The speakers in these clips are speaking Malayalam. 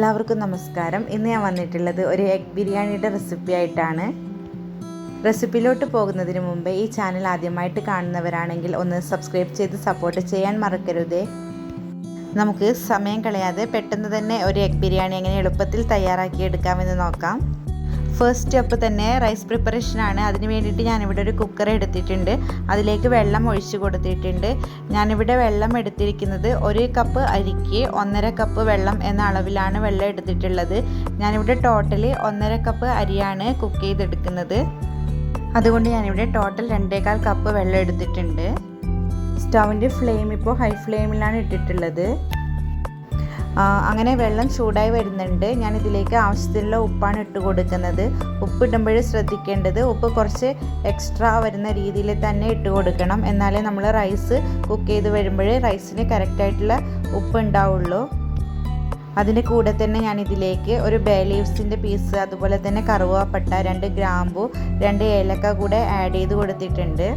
എല്ലാവർക്കും നമസ്കാരം. ഇന്ന് ഞാൻ വന്നിട്ടുള്ളത് ഒരു എഗ് ബിരിയാണിയുടെ റെസിപ്പി ആയിട്ടാണ്. റെസിപ്പിയിലോട്ട് പോകുന്നതിന് മുമ്പ് ഈ ചാനൽ ആദ്യമായിട്ട് കാണുന്നവരാണെങ്കിൽ ഒന്ന് സബ്സ്ക്രൈബ് ചെയ്ത് സപ്പോർട്ട് ചെയ്യാൻ മറക്കരുതേ. നമുക്ക് സമയം കളയാതെ പെട്ടെന്ന് തന്നെ ഒരു എഗ് ബിരിയാണി എങ്ങനെ എളുപ്പത്തിൽ തയ്യാറാക്കി എടുക്കാമെന്ന് നോക്കാം. ഫസ്റ്റ് സ്റ്റെപ്പ് തന്നെ റൈസ് പ്രിപ്പറേഷനാണ് അതിന് വേണ്ടിയിട്ട് ഞാനിവിടെ ഒരു കുക്കർ എടുത്തിട്ടുണ്ട്. അതിലേക്ക് വെള്ളം ഒഴിച്ചു കൊടുത്തിട്ടുണ്ട്. ഞാനിവിടെ വെള്ളം എടുത്തിരിക്കുന്നത് ഒരു കപ്പ് അരിക്ക് ഒന്നര കപ്പ് വെള്ളം എന്ന അളവിലാണ് വെള്ളം എടുത്തിട്ടുള്ളത്. ഞാനിവിടെ ടോട്ടലി ഒന്നര കപ്പ് അരിയാണ് കുക്ക് ചെയ്തെടുക്കുന്നത്. അതുകൊണ്ട് ഞാനിവിടെ ടോട്ടൽ രണ്ടേകാൽ കപ്പ് വെള്ളം എടുത്തിട്ടുണ്ട്. സ്റ്റൗവിന്റെ ഫ്ലെയിം ഇപ്പോൾ ഹൈ ഫ്ലെയിമിലാണ് ഇട്ടിട്ടുള്ളത്. അങ്ങനെ വെള്ളം ചൂടായി വരുന്നുണ്ട്. ഞാൻ ഇതിലേക്ക് ആവശ്യത്തിനുള്ള ഉപ്പാണ് ഇട്ട് കൊടുക്കുന്നത്. ഉപ്പ് ഇടുമ്പോൾ ശ്രദ്ധിക്കേണ്ടത് ഉപ്പ് കുറച്ച് എക്സ്ട്രാ വരുന്ന രീതിയിൽ തന്നെ ഇട്ട് കൊടുക്കണം. എന്നാലേ നമ്മൾ റൈസ് കുക്ക് ചെയ്ത് വരുമ്പോൾ റൈസിന് കറക്റ്റായിട്ടുള്ള ഉപ്പ് ഉണ്ടാവുള്ളൂ. അതിന്റെ കൂടെ തന്നെ ഞാൻ ഇതിലേക്ക് ഒരു ബേ ലീവ്സിന്റെ പീസ് അതുപോലെ തന്നെ കറുവാപ്പട്ട രണ്ട് ഗ്രാമ്പു രണ്ട് ഏലക്ക കൂടെ ആഡ് ചെയ്ത് കൊടുത്തിട്ടുണ്ട്.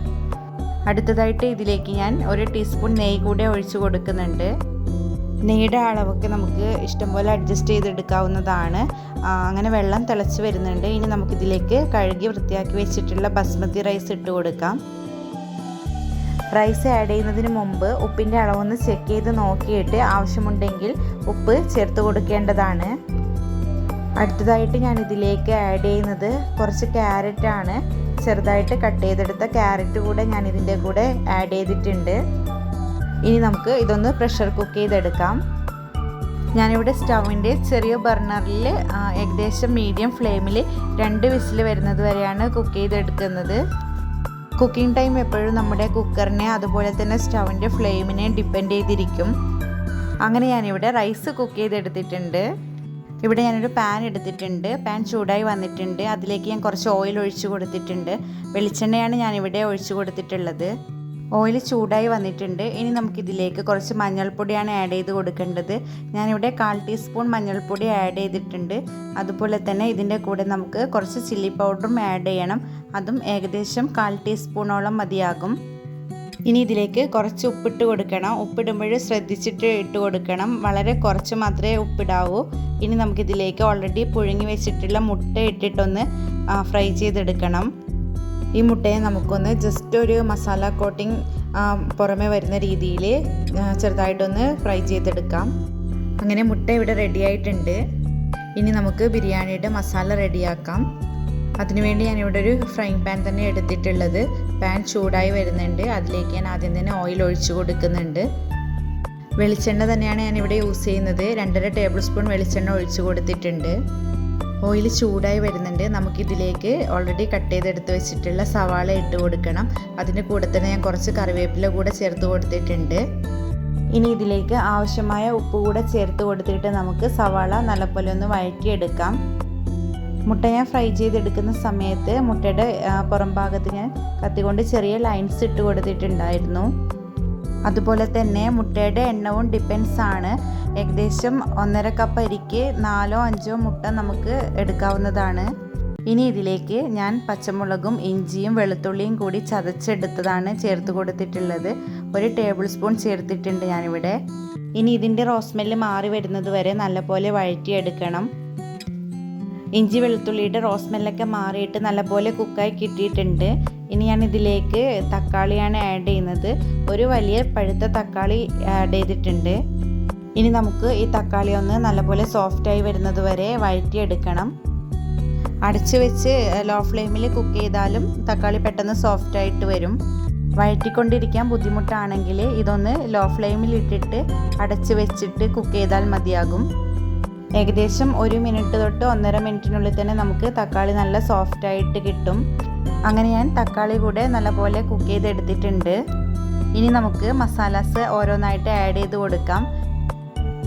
അടുത്തതായിട്ട് ഇതിലേക്ക് ഞാൻ ഒരു ടീസ്പൂൺ നെയ്യ് കൂടെ ഒഴിച്ചു കൊടുക്കുന്നുണ്ട്. നെയ്യുടെ അളവൊക്കെ നമുക്ക് ഇഷ്ടംപോലെ അഡ്ജസ്റ്റ് ചെയ്തെടുക്കാവുന്നതാണ്. അങ്ങനെ വെള്ളം തിളച്ച് വരുന്നുണ്ട്. ഇനി നമുക്കിതിലേക്ക് കഴുകി വൃത്തിയാക്കി വെച്ചിട്ടുള്ള ബസ്മതി റൈസ് ഇട്ട് കൊടുക്കാം. റൈസ് ആഡ് ചെയ്യുന്നതിന് മുമ്പ് ഉപ്പിന്റെ അളവൊന്ന് ചെക്ക് ചെയ്ത് നോക്കിയിട്ട് ആവശ്യമുണ്ടെങ്കിൽ ഉപ്പ് ചേർത്ത് കൊടുക്കേണ്ടതാണ്. അടുത്തതായിട്ട് ഞാൻ ഇതിലേക്ക് ആഡ് ചെയ്യുന്നത് കുറച്ച് ക്യാരറ്റ് ആണ്. ചെറുതായിട്ട് കട്ട് ചെയ്തെടുത്ത ക്യാരറ്റ് കൂടെ ഞാൻ ഇതിന്റെ കൂടെ ആഡ് ചെയ്തിട്ടുണ്ട്. ഇനി നമുക്ക് ഇതൊന്ന് പ്രഷർ കുക്ക് ചെയ്തെടുക്കാം. ഞാനിവിടെ സ്റ്റൗവിന്റെ ചെറിയ ബർണറിൽ ഏകദേശം മീഡിയം ഫ്ലെയിമിൽ രണ്ട് വിസിൽ വരുന്നത് വരെയാണ് കുക്ക് ചെയ്തെടുക്കുന്നത്. കുക്കിംഗ് ടൈം എപ്പോഴും നമ്മുടെ കുക്കറിനെ അതുപോലെ തന്നെ സ്റ്റൗവിന്റെ ഫ്ലെയിമിനെ ഡിപ്പെൻഡ് ചെയ്തിരിക്കും. അങ്ങനെ ഞാനിവിടെ റൈസ് കുക്ക് ചെയ്തെടുത്തിട്ടുണ്ട്. ഇവിടെ ഞാനൊരു പാൻ എടുത്തിട്ടുണ്ട്. പാൻ ചൂടായി വന്നിട്ടുണ്ട്. അതിലേക്ക് ഞാൻ കുറച്ച് ഓയിൽ ഒഴിച്ചു കൊടുത്തിട്ടുണ്ട്. വെളിച്ചെണ്ണയാണ് ഞാനിവിടെ ഒഴിച്ചു കൊടുത്തിട്ടുള്ളത്. ഓയിൽ ചൂടായി വന്നിട്ടുണ്ട്. ഇനി നമുക്കിതിലേക്ക് കുറച്ച് മഞ്ഞൾപ്പൊടിയാണ് ആഡ് ചെയ്ത് കൊടുക്കേണ്ടത്. ഞാനിവിടെ കാൽ ടീസ്പൂൺ മഞ്ഞൾപ്പൊടി ആഡ് ചെയ്തിട്ടുണ്ട്. അതുപോലെ തന്നെ ഇതിന്റെ കൂടെ നമുക്ക് കുറച്ച് ചില്ലി പൗഡറും ആഡ് ചെയ്യണം. അതും ഏകദേശം കാൽ ടീസ്പൂണോളം മതിയാകും. ഇനി ഇതിലേക്ക് കുറച്ച് ഉപ്പിട്ട് കൊടുക്കണം. ഉപ്പിടുമ്പോൾ ശ്രദ്ധിച്ചിട്ട് ഇട്ട് കൊടുക്കണം. വളരെ കുറച്ച് മാത്രമേ ഉപ്പിടാവൂ. ഇനി നമുക്കിതിലേക്ക് ഓൾറെഡി പുഴുങ്ങി വെച്ചിട്ടുള്ള മുട്ട ഇട്ടിട്ടൊന്ന് ഫ്രൈ ചെയ്തെടുക്കണം. ഈ മുട്ടയെ നമുക്കൊന്ന് ജസ്റ്റ് ഒരു മസാല കോട്ടിംഗ് പുറമെ വരുന്ന രീതിയിൽ ചെറുതായിട്ടൊന്ന് ഫ്രൈ ചെയ്തെടുക്കാം. അങ്ങനെ മുട്ട ഇവിടെ റെഡി ആയിട്ടുണ്ട്. ഇനി നമുക്ക് ബിരിയാണിയുടെ മസാല റെഡിയാക്കാം അതിനുവേണ്ടി ഞാനിവിടെ ഒരു ഫ്രൈങ് പാൻ തന്നെ എടുത്തിട്ടുള്ളത്. പാൻ ചൂടായി വരുന്നുണ്ട്. അതിലേക്ക് ഞാൻ ആദ്യം തന്നെ ഓയിൽ ഒഴിച്ചു കൊടുക്കുന്നുണ്ട്. വെളിച്ചെണ്ണ തന്നെയാണ് ഞാനിവിടെ യൂസ് ചെയ്യുന്നത്. രണ്ടര ടേബിൾ സ്പൂൺ വെളിച്ചെണ്ണ ഒഴിച്ചു കൊടുത്തിട്ടുണ്ട്. ഓയിൽ ചൂടായി വരുന്നുണ്ട്. നമുക്കിതിലേക്ക് ഓൾറെഡി കട്ട് ചെയ്തെടുത്ത് വെച്ചിട്ടുള്ള സവാള ഇട്ട് കൊടുക്കണം. അതിന്റെ കൂടെ തന്നെ ഞാൻ കുറച്ച് കറിവേപ്പില കൂടെ ചേർത്ത് കൊടുത്തിട്ടുണ്ട്. ഇനി ഇതിലേക്ക് ആവശ്യമായ ഉപ്പ് കൂടെ ചേർത്ത് കൊടുത്തിട്ട് നമുക്ക് സവാള നല്ലപോലെ ഒന്ന് വഴറ്റിയെടുക്കാം. മുട്ട ഞാൻ ഫ്രൈ ചെയ്തെടുക്കുന്ന സമയത്ത് മുട്ടയുടെ പുറം ഭാഗത്ത് ഞാൻ കത്തികൊണ്ട് ചെറിയ ലൈൻസ് ഇട്ട് കൊടുത്തിട്ടുണ്ടായിരുന്നു. അതുപോലെ തന്നെ മുട്ടയുടെ എണ്ണവും ഡിപ്പെൻസ് ആണ്. ഏകദേശം ഒന്നര കപ്പ് അരിക്ക് നാലോ അഞ്ചോ മുട്ട നമുക്ക് എടുക്കാവുന്നതാണ്. ഇനി ഇതിലേക്ക് ഞാൻ പച്ചമുളകും ഇഞ്ചിയും വെളുത്തുള്ളിയും കൂടി ചതച്ചെടുത്തതാണ് ചേർത്ത് കൊടുത്തിട്ടുള്ളത്. ഒരു ടേബിൾ സ്പൂൺ ചേർത്തിട്ടുണ്ട് ഞാനിവിടെ. ഇനി ഇതിന്റെ റോസ്മെല്ല് മാറി വരുന്നത് വരെ നല്ലപോലെ വഴറ്റിയെടുക്കണം. ഇഞ്ചി വെളുത്തുള്ളിയുടെ റോസ്മെല്ലൊക്കെ മാറിയിട്ട് നല്ലപോലെ കുക്കായി കിട്ടിയിട്ടുണ്ട്. ഇനി ഞാൻ ഇതിലേക്ക് തക്കാളിയാണ് ആഡ് ചെയ്യുന്നത്. ഒരു വലിയ പഴുത്ത തക്കാളി ആഡ് ചെയ്തിട്ടുണ്ട്. ഇനി നമുക്ക് ഈ തക്കാളി ഒന്ന് നല്ലപോലെ സോഫ്റ്റായി വരുന്നത് വരെ വഴറ്റിയെടുക്കണം. അടച്ചു വെച്ച് ലോ ഫ്ലെയിമിൽ കുക്ക് ചെയ്താലും തക്കാളി പെട്ടെന്ന് സോഫ്റ്റ് ആയിട്ട് വരും. വഴറ്റിക്കൊണ്ടിരിക്കാൻ ബുദ്ധിമുട്ടാണെങ്കിൽ ഇതൊന്ന് ലോ ഫ്ലെയിമിൽ ഇട്ടിട്ട് അടച്ചു വെച്ചിട്ട് കുക്ക് ചെയ്താൽ മതിയാകും. ഏകദേശം ഒരു മിനിറ്റ് തൊട്ട് ഒന്നര മിനിറ്റിനുള്ളിൽ തന്നെ നമുക്ക് തക്കാളി നല്ല സോഫ്റ്റ് ആയിട്ട് കിട്ടും. അങ്ങനെ ഞാൻ തക്കാളി കൂടെ നല്ലപോലെ കുക്ക് ചെയ്തെടുത്തിട്ടുണ്ട്. ഇനി നമുക്ക് മസാലാസ് ഓരോന്നായിട്ട് ആഡ് ചെയ്ത് കൊടുക്കാം.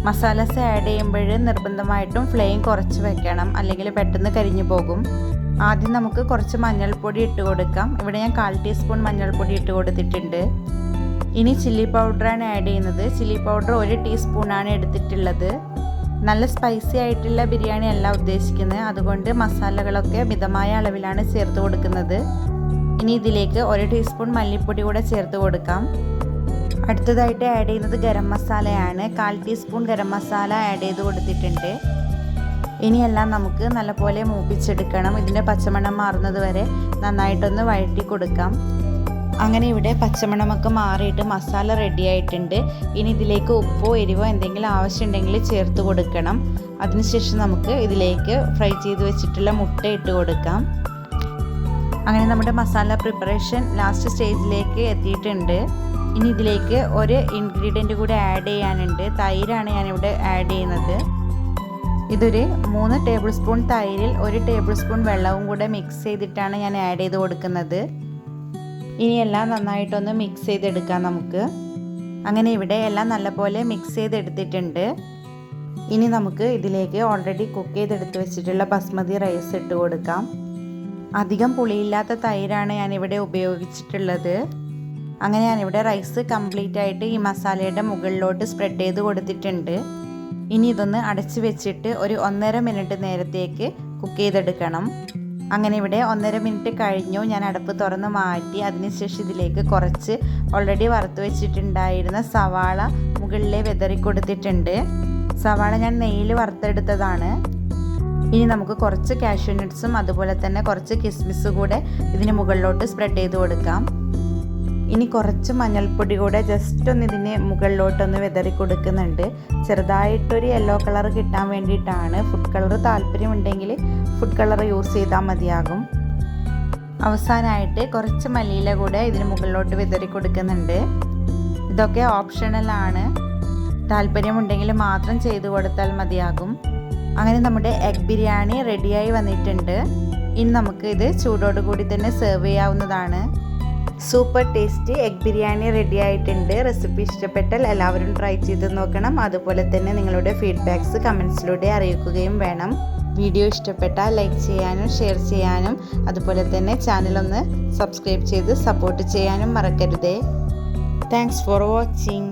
മസാലാസ് ആഡ് ചെയ്യുമ്പോൾ നിർബന്ധമായിട്ടും ഫ്ലെയിം കുറച്ച് വെക്കണം. അല്ലെങ്കിൽ പെട്ടെന്ന് കരിഞ്ഞു പോകും. ആദ്യം നമുക്ക് കുറച്ച് മഞ്ഞൾപ്പൊടി ഇട്ട് കൊടുക്കാം. ഇവിടെ ഞാൻ കാൽ ടീസ്പൂൺ മഞ്ഞൾപ്പൊടി ഇട്ട് കൊടുത്തിട്ടുണ്ട്. ഇനി ചില്ലി പൗഡറാണ് ആഡ് ചെയ്യുന്നത്. ചില്ലി പൗഡർ ഒരു ടീസ്പൂണാണ് എടുത്തിട്ടുള്ളത്. നല്ല സ്പൈസി ആയിട്ടുള്ള ബിരിയാണി അല്ല ഉദ്ദേശിക്കുന്നത്. അതുകൊണ്ട് മസാലകളൊക്കെ മിതമായ അളവിലാണ് ചേർത്ത് കൊടുക്കുന്നത്. ഇനി ഇതിലേക്ക് ഒരു ടീസ്പൂൺ മല്ലിപ്പൊടി കൂടെ ചേർത്ത് കൊടുക്കാം. അടുത്തതായിട്ട് ആഡ് ചെയ്യുന്നത് ഗരം മസാലയാണ്. കാൽ ടീസ്പൂൺ ഗരം മസാല ആഡ് ചെയ്ത് കൊടുത്തിട്ടുണ്ട്. ഇനിയെല്ലാം നമുക്ക് നല്ലപോലെ മൂപ്പിച്ചെടുക്കണം. ഇതിന്റെ പച്ചമണം മാറുന്നത് വരെ നന്നായിട്ടൊന്ന് വഴറ്റി കൊടുക്കാം. അങ്ങനെ ഇവിടെ പച്ചമണമൊക്കെ മാറിയിട്ട് മസാല റെഡി ആയിട്ടുണ്ട്. ഇനി ഇതിലേക്ക് ഉപ്പോ എരിവോ എന്തെങ്കിലും ആവശ്യമുണ്ടെങ്കിൽ ചേർത്ത് കൊടുക്കണം. അതിനുശേഷം നമുക്ക് ഇതിലേക്ക് ഫ്രൈ ചെയ്ത് വെച്ചിട്ടുള്ള മുട്ട ഇട്ട് കൊടുക്കാം. അങ്ങനെ നമ്മുടെ മസാല പ്രിപ്പറേഷൻ ലാസ്റ്റ് സ്റ്റേജിലേക്ക് എത്തിയിട്ടുണ്ട്. ഇനി ഇതിലേക്ക് ഒരു ഇൻഗ്രീഡിയന്റ് കൂടി ആഡ് ചെയ്യാനുണ്ട്. തൈരാണ് ഞാനിവിടെ ആഡ് ചെയ്യുന്നത്. ഇതൊരു മൂന്ന് ടേബിൾ സ്പൂൺ തൈരിൽ ഒരു ടേബിൾ സ്പൂൺ വെള്ളവും കൂടെ മിക്സ് ചെയ്തിട്ടാണ് ഞാൻ ആഡ് ചെയ്ത് കൊടുക്കുന്നത്. ഇനി എല്ലാം നന്നായിട്ടൊന്ന് മിക്സ് ചെയ്തെടുക്കാം നമുക്ക്. അങ്ങനെ ഇവിടെ എല്ലാം നല്ലപോലെ മിക്സ് ചെയ്തെടുത്തിട്ടുണ്ട്. ഇനി നമുക്ക് ഇതിലേക്ക് ഓൾറെഡി കുക്ക് ചെയ്തെടുത്ത് വെച്ചിട്ടുള്ള ബസ്മതി റൈസ് ഇട്ട് കൊടുക്കാം. അധികം പുളിയില്ലാത്ത തൈരാണ് ഞാനിവിടെ ഉപയോഗിച്ചിട്ടുള്ളത്. അങ്ങനെ ഞാനിവിടെ റൈസ് കംപ്ലീറ്റ് ആയിട്ട് ഈ മസാലയുടെ മുകളിലോട്ട് സ്പ്രെഡ് ചെയ്ത് കൊടുത്തിട്ടുണ്ട്. ഇനി ഇതൊന്ന് അടച്ചു വെച്ചിട്ട് ഒരു ഒന്നര മിനിറ്റ് നേരത്തേക്ക് കുക്ക് ചെയ്തെടുക്കണം. അങ്ങനെ ഇവിടെ ഒന്നര മിനിറ്റ് കഴിഞ്ഞു. ഞാൻ അടുപ്പ് തുറന്ന് മാറ്റി. അതിനുശേഷം ഇതിലേക്ക് കുറച്ച് ഓൾറെഡി വറുത്ത് വെച്ചിട്ടുണ്ടായിരുന്ന സവാള മുകളിലെ വെതറി കൊടുത്തിട്ടുണ്ട്. സവാള ഞാൻ നെയ്യിൽ വറുത്തെടുത്തതാണ്. ഇനി നമുക്ക് കുറച്ച് കാഷ്യൂ നട്ട്സും അതുപോലെ തന്നെ കുറച്ച് കിസ്മിസ് കൂടെ ഇതിന് മുകളിലോട്ട് സ്പ്രെഡ് ചെയ്ത് കൊടുക്കാം. ഇനി കുറച്ച് മഞ്ഞൾപ്പൊടി കൂടെ ജസ്റ്റ് ഒന്ന് ഇതിന് മുകളിലോട്ടൊന്ന് വിതറി കൊടുക്കുന്നുണ്ട്. ചെറുതായിട്ടൊരു യെല്ലോ കളർ കിട്ടാൻ വേണ്ടിയിട്ടാണ്. ഫുഡ് കളർ താല്പര്യമുണ്ടെങ്കിൽ ഫുഡ് കളർ യൂസ് ചെയ്താൽ മതിയാകും. അവസാനമായിട്ട് കുറച്ച് മല്ലിയില കൂടെ ഇതിന് മുകളിലോട്ട് വിതറി കൊടുക്കുന്നുണ്ട്. ഇതൊക്കെ ഓപ്ഷണലാണ് താല്പര്യമുണ്ടെങ്കിൽ മാത്രം ചെയ്തു കൊടുത്താൽ മതിയാകും. അങ്ങനെ നമ്മുടെ എഗ് ബിരിയാണി റെഡിയായി വന്നിട്ടുണ്ട്. ഇനി നമുക്ക് ഇത് ചൂടോടുകൂടി തന്നെ സെർവ് ചെയ്യാവുന്നതാണ്. Super tasty egg biryani ready ആയിട്ടുണ്ട്. റെസിപ്പി ഇഷ്ടപ്പെട്ടാൽ എല്ലാവരും ട്രൈ ചെയ്ത് നോക്കണം. അതുപോലെ തന്നെ നിങ്ങളുടെ ഫീഡ്ബാക്ക്സ് കമൻസിലൂടെ അറിയിക്കുകയും വേണം. വീഡിയോ ഇഷ്ടപ്പെട്ടാൽ ലൈക്ക് ചെയ്യാനും ഷെയർ ചെയ്യാനും അതുപോലെ തന്നെ ചാനലൊന്ന് സബ്സ്ക്രൈബ് ചെയ്ത് സപ്പോർട്ട് ചെയ്യാനും മറക്കരുതേ. Thanks for watching